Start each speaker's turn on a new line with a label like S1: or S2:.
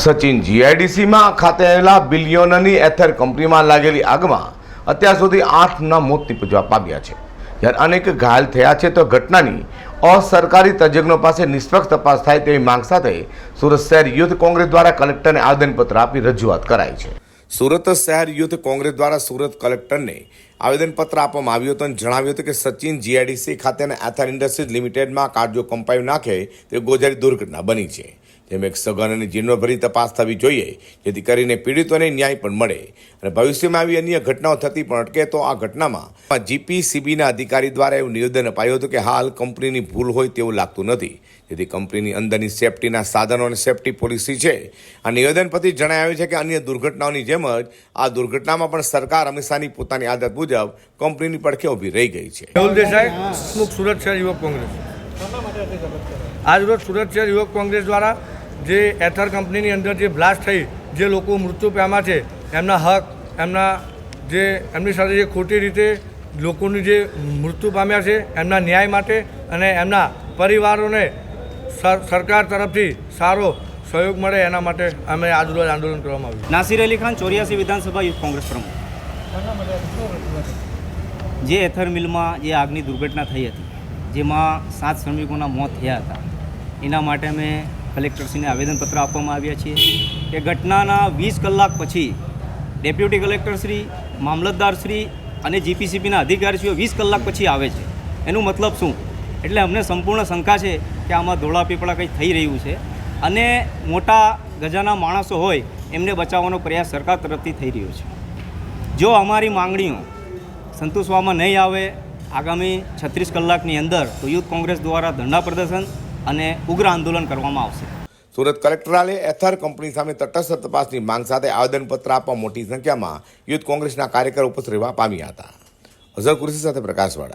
S1: સચિન જીઆઈડીસીમાં ખાતે આવેલા બિલિયોનની એથર કંપનીમાં લાગેલી આગમાં અત્યાર સુધી આઠના મોત નીપજવા પામ્યા છે. જ્યારે અનેક ઘાયલ થયા છે તો ઘટનાની અસરકારી તજજ્ઞો પાસે નિષ્પક્ષ તપાસ થાય તેવી માંગ સાથે સુરત શહેર યુથ કોંગ્રેસ દ્વારા કલેક્ટરને આવેદનપત્ર આપી રજૂઆત કરાઈ છે. સુરત શહેર યુથ કોંગ્રેસ દ્વારા સુરત કલેક્ટરને આવેદનપત્ર આપવામાં આવ્યું હતું અને જણાવ્યું હતું કે સચિન જીઆઈડીસી ખાતેના એથર ઇન્ડસ્ટ્રીઝ લિમિટેડમાં કાળજો કંપાયું નાખે તે ગોજારી દુર્ઘટના બની છે. જેમ એક સઘન અને જીર્ણોભરી તપાસ થવી જોઈએ, જેથી કરીને પીડિતોને ન્યાય પણ મળે અને ભવિષ્યમાં આવી અન્ય ઘટનાઓ થતી પણ અટકે તો આ ઘટનામાં જીપીસીબીના અધિકારી દ્વારા એવું નિવેદન અપાયું હતું કે હાલ કંપનીની ભૂલ હોય તેવું લાગતું નથી. જેથી કંપનીની અંદરની સેફટીના સાધનો અને સેફટી પોલિસી છે. આ નિવેદન પરથી જણાવ્યું છે કે અન્ય દુર્ઘટનાઓની જેમ જ આ દુર્ઘટનામાં પણ સરકાર હંમેશાની પોતાની આદત મુજબ કંપનીની પડખે ઊભી રહી ગઈ છે.
S2: પ્રમુખ સુરત શહેર યુવક કોંગ્રેસ. આજરોજ સુરત શહેર યુવક કોંગ્રેસ દ્વારા જે એથર કંપનીની અંદર જે બ્લાસ્ટ થઈ, જે લોકો મૃત્યુ પામ્યા છે, એમના હક, એમના જે, એમની સાથે જે ખોટી રીતે લોકોની જે મૃત્યુ પામ્યા છે, એમના ન્યાય માટે અને એમના પરિવારોને સર- સરકાર તરફથી સારો સહયોગ મળે એના માટે અમે આજરોજ આંદોલન કરવામાં આવ્યું
S3: નાસિર અલી ખાન ચોર્યાસી વિધાનસભા યુથ કોંગ્રેસ પ્રમુખ. જે એથર મિલમાં જે આગની દુર્ઘટના થઈ હતી જેમાં સાત શ્રમિકોના મોત થયા હતા એના માટે અમે કલેક્ટરશ્રીને આવેદનપત્ર આપવામાં આવ્યા છીએ. કે ઘટનાના વીસ કલાક પછી ડેપ્યુટી કલેક્ટરશ્રી મામલતદારશ્રી અને જીપીસીબીના અધિકારીશ્રીઓ વીસ કલાક પછી આવે છે. એનું મતલબ શું? એટલે અમને સંપૂર્ણ શંકા છે કે આમાં ધોળા પીપળા કંઈ થઈ રહ્યું છે. અને મોટા ગજાના માણસો હોય, એમને બચાવવાનો પ્રયાસ સરકાર તરફથી થઈ રહ્યો છે. જો અમારી માંગણીઓ સંતોષવામાં નહીં આવે, આગામી છત્રીસ કલાકની અંદર તો યુથ કોંગ્રેસ દ્વારા ધરણા પ્રદર્શન અને ઉગ્ર આંદોલન કરવામાં આવશે.
S1: સુરત કલેક્ટરાલે એથર કંપની સામે તટસ્થ તપાસની માંગ સાથે આવેદનપત્ર આપવા મોટી સંખ્યામાં યુથ કોંગ્રેસના કાર્યકરો ઉપસ્થિત રહેવા પામ્યા હતા. અઝર કુરેશી સાથે પ્રકાશવાળા.